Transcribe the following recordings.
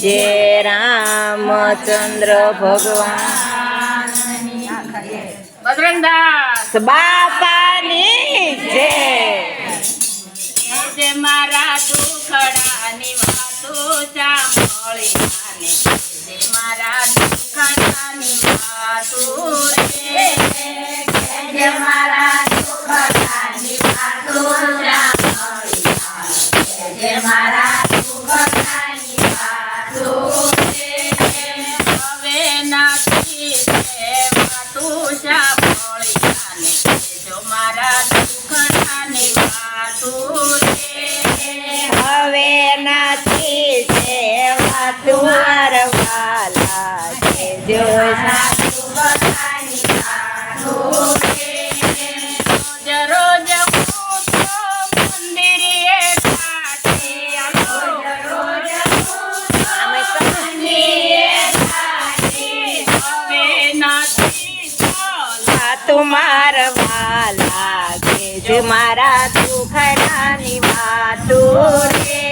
જય રામચંદ્ર ભગવાન. બજરંગદાસ બાપાની જય. જે મારા દુખડાની વાતો સાંભળી માને મારા દુખડાની વાતો રે. જે મારા દુખડાની વાતો સાંભળી જે મારા જ મારા દુઃખના નિવાતું રે.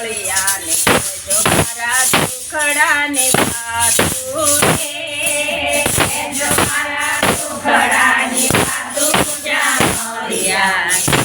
મોળિયાને જો મારા દુખડાને પાતું જો મારા દુખડાને પાતું જા મોળિયાને